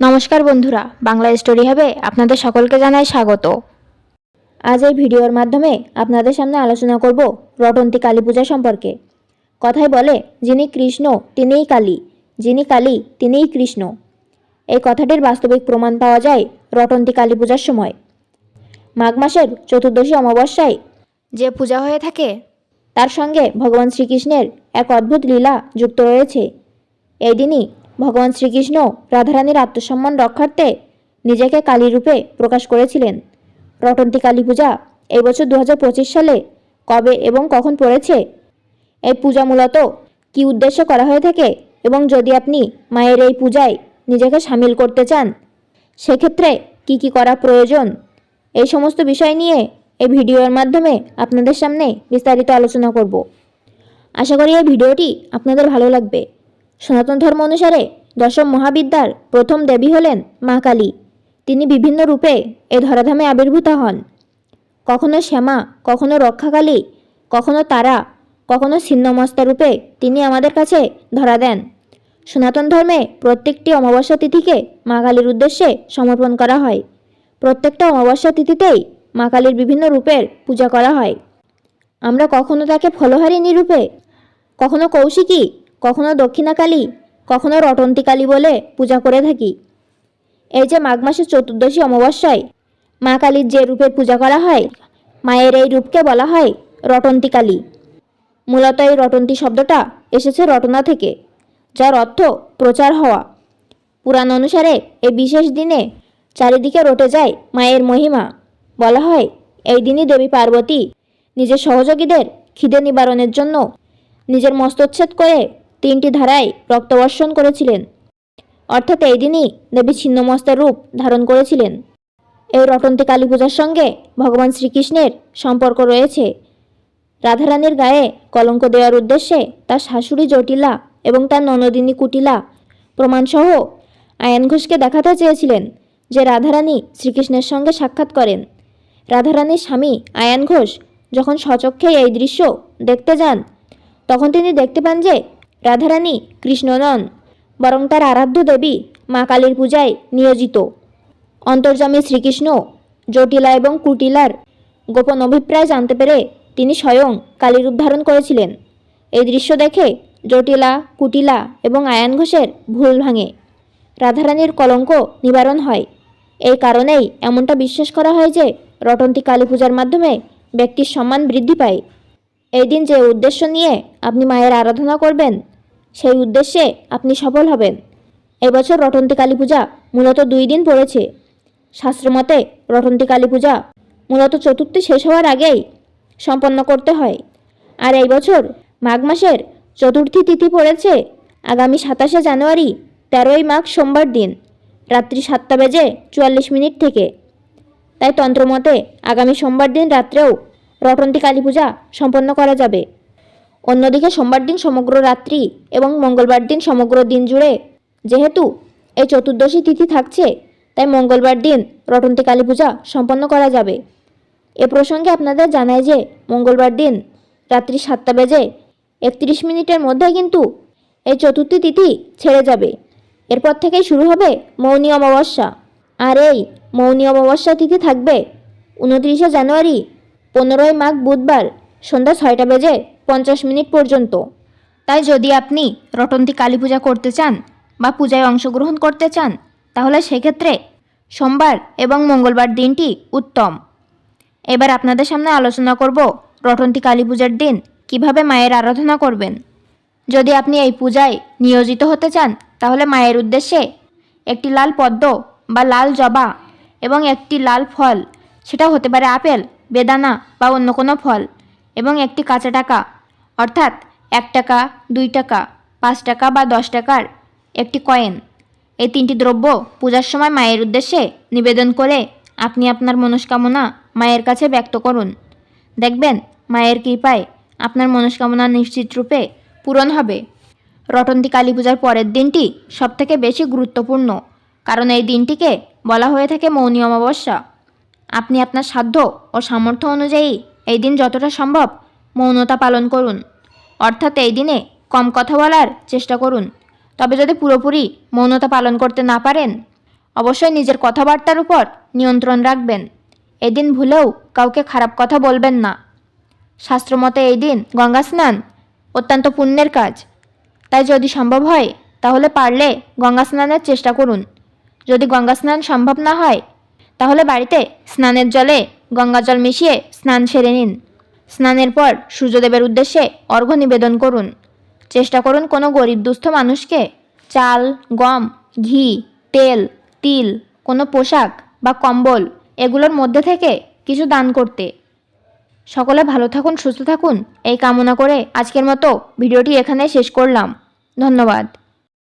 নমস্কার বন্ধুরা, বাংলা স্টোরি হবে আপনাদের সকলকে জানাই স্বাগত। আজ এই ভিডিওর মাধ্যমে আপনাদের সামনে আলোচনা করব রটন্তী কালী পূজা সম্পর্কে। কথায় বলে, যিনি কৃষ্ণ, তিনিই কালী, যিনি কালী, তিনিই কৃষ্ণ। এই কথাটির বাস্তবিক প্রমাণ পাওয়া যায় রটন্তী কালী পূজার সময়। মাঘ মাসের চতুর্দশী অমাবস্যায় যে পূজা হয়ে থাকে, তার সঙ্গে ভগবান শ্রীকৃষ্ণের এক অদ্ভুত লীলা যুক্ত রয়েছে। এই দিনই ভগবান শ্রীকৃষ্ণ রাধারানীর আত্মসম্মান রক্ষার্থে নিজেকে কালী রূপে প্রকাশ করেছিলেন। রটন্তী কালী পূজা এই বছর দু হাজার পঁচিশ সালে কবে এবং কখন পড়েছে? এই পূজা মূলত কী উদ্দেশ্যে করা হয়ে থাকে এবং যদি আপনি মায়ের এই পূজায় নিজেকে সামিল করতে চান, সেক্ষেত্রে কি কি করা প্রয়োজন? এই সমস্ত বিষয় নিয়ে এই ভিডিওর মাধ্যমে আপনাদের সামনে বিস্তারিত আলোচনা করব। আশা করি এই ভিডিওটি আপনাদের ভালো লাগবে। সনাতন ধর্ম অনুসারে দশম মহাবিদ্যার প্রথম দেবী হলেন মা কালী। তিনি বিভিন্ন রূপে এ ধরাধামে আবির্ভূত হন। কখনো শ্যামা, কখনো রক্ষাকালী, কখনো তারা, কখনো ছিন্নমস্তা রূপে তিনি আমাদের কাছে ধরা দেন। সনাতন ধর্মে প্রত্যেকটি অমাবস্যা তিথিকে মা কালীর উদ্দেশ্যে সমর্পণ করা হয়। প্রত্যেকটা অমাবস্যা তিথিতেই মা কালীর বিভিন্ন রূপের পূজা করা হয়। আমরা কখনো তাকে ফলহারিণী রূপে, কখনো কৌশিকী কখনো দক্ষিণাকালী কখনো রটন্তিকালী বলে পূজা করে থাকি। এই যে মাঘ মাসের চতুর্দশী অমাবস্যায় মা কালীর যে রূপের পূজা করা হয়, মায়ের এই রূপকে বলা হয় রটন্তিকালী মূলত এই রটন্তি শব্দটা এসেছে রটনা থেকে, যার অর্থ প্রচার হওয়া। পুরাণ অনুসারে এই বিশেষ দিনে চারিদিকে রটে যায় মায়ের মহিমা। বলা হয় এই দিনই দেবী পার্বতী নিজের সহযোগীদের খিদে নিবারণের জন্য নিজের মস্তচ্ছেদ করে তিনটি ধারায় রক্তবর্ষণ করেছিলেন। অর্থাৎ এই দিনই দেবী ছিন্নমস্তার রূপ ধারণ করেছিলেন। এই রটন্তী কালী পূজার সঙ্গে ভগবান শ্রীকৃষ্ণের সম্পর্ক রয়েছে। রাধারানীর গায়ে কলঙ্ক দেওয়ার উদ্দেশ্যে তার শাশুড়ি জটিলা এবং তার ননদিনী কুটিলা প্রমাণসহ আয়ান ঘোষকে দেখাতে চেয়েছিলেন যে রাধারানী শ্রীকৃষ্ণের সঙ্গে সাক্ষাৎ করেন। রাধারানীর স্বামী আয়ান ঘোষ যখন স্বচক্ষে এই দৃশ্য দেখতে যান, তখন তিনি দেখতে পান যে রাধারানী কৃষ্ণনন, বরং তার আরাধ্য দেবী মা কালীর পূজায় নিয়োজিত। অন্তর্যামী শ্রীকৃষ্ণ, জটিলা এবং কুটিলার গোপন অভিপ্রায় জানতে পেরে তিনি স্বয়ং কালী রূপ ধারণ করেছিলেন। এই দৃশ্য দেখে জটিলা, কুটিলা এবং আয়ান ঘোষের ভুল ভাঙে। রাধারানীর কলঙ্ক নিবারণ হয়। এই কারণেই এমনটা বিশ্বাস করা হয় যে রটন্তী কালী পূজার মাধ্যমে ব্যক্তির সম্মান বৃদ্ধি পায়। এই দিন যে উদ্দেশ্য নিয়ে আপনি মায়ের আরাধনা করবেন, সেই উদ্দেশ্যে আপনি সফল হবেন। এবছর রটন্তী কালী পূজা মূলত দুই দিন পড়েছে। শাস্ত্রমতে রটন্তী কালী পূজা মূলত চতুর্থী শেষ হওয়ার আগেই সম্পন্ন করতে হয়। আর এই বছর মাঘ মাসের চতুর্থী তিথি পড়েছে আগামী সাতাশে জানুয়ারি, তেরোই মাঘ সোমবার দিন, রাত্রি সাতটা বেজে চুয়াল্লিশ মিনিট থেকে। তাই তন্ত্রমতে আগামী সোমবার দিন রাত্রেও রটন্তী কালী পূজা সম্পন্ন করা যাবে। অন্যদিকে সোমবার দিন সমগ্র রাত্রি এবং মঙ্গলবার দিন সমগ্র দিন জুড়ে যেহেতু এই চতুর্দশী তিথি থাকছে, তাই মঙ্গলবার দিন রটন্তী কালী পূজা সম্পন্ন করা যাবে। এ প্রসঙ্গে আপনাদের জানাই যে, মঙ্গলবার দিন রাত্রি সাতটা বেজে একত্রিশ মিনিটের মধ্যে কিন্তু এই চতুর্থী তিথি ছেড়ে যাবে। এরপর থেকেই শুরু হবে মৌনী অমাবস্যা। আর এই মৌনী অমাবস্যা তিথি থাকবে উনত্রিশে জানুয়ারি পনেরোই মাঘ বুধবার সন্ধ্যা ছয়টা বেজে পঞ্চাশ মিনিট পর্যন্ত। তাই যদি আপনি রটন্তী কালী পূজা করতে চান বা পূজায় অংশগ্রহণ করতে চান, তাহলে সেক্ষেত্রে সোমবার এবং মঙ্গলবার দিনটি উত্তম। এবার আপনাদের সামনে আলোচনা করব রটন্তী কালী পূজার দিন কীভাবে মায়ের আরাধনা করবেন। যদি আপনি এই পূজায় নিয়োজিত হতে চান, তাহলে মায়ের উদ্দেশ্যে একটি লাল পদ্ম বা লাল জবা এবং একটি লাল ফল সেটা হতে পারে আপেল বেদানা বা অন্য কোনো ফল এবং একটি কাঁচা টাকা, অর্থাৎ এক টাকা, দুই টাকা, পাঁচ টাকা বা দশ টাকার একটি কয়েন। এই তিনটি দ্রব্য পূজার সময় মায়ের উদ্দেশ্যে নিবেদন করে আপনি আপনার মনস্কামনা মায়ের কাছে ব্যক্ত করুন। দেখবেন মায়ের কৃপায় আপনার মনস্কামনা নিশ্চিত রূপে পূরণ হবে। রটন্তী কালী পূজার পরের দিনটি সবথেকে বেশি গুরুত্বপূর্ণ, কারণ এই দিনটিকে বলা হয়ে থাকে মৌনী অমাবস্যা। আপনি আপনার সাধ্য ও সামর্থ্য অনুযায়ী এই দিন যতটা সম্ভব মৌনতা পালন করুন। অর্থাৎ এই দিনে কম কথা বলার চেষ্টা করুন। তবে যদি পুরোপুরি মৌনতা পালন করতে না পারেন, অবশ্যই নিজের কথাবার্তার উপর নিয়ন্ত্রণ রাখবেন। এদিন ভুলেও কাউকে খারাপ কথা বলবেন না। শাস্ত্রমতে এই দিন গঙ্গা স্নান অত্যন্ত পুণ্যের কাজ। তাই যদি সম্ভব হয়, তাহলে পারলে গঙ্গা স্নানের চেষ্টা করুন। যদি গঙ্গা স্নান সম্ভব না হয় তাহলে বাড়িতে স্নানের জলে গঙ্গা জল মিশিয়ে স্নান সেরে নিন। স্নানের পর সূর্যদেবের উদ্দেশ্যে অর্ঘ্য নিবেদন করুন। চেষ্টা করুন কোনো গরিব দুস্থ মানুষকে চাল, গম, ঘি, তেল, তিল, কোনো পোশাক বা কম্বল এগুলোর মধ্যে থেকে কিছু দান করতে। সকলে ভালো থাকুন, সুস্থ থাকুন, এই কামনা করে আজকের মতো ভিডিওটি এখানে শেষ করলাম। ধন্যবাদ।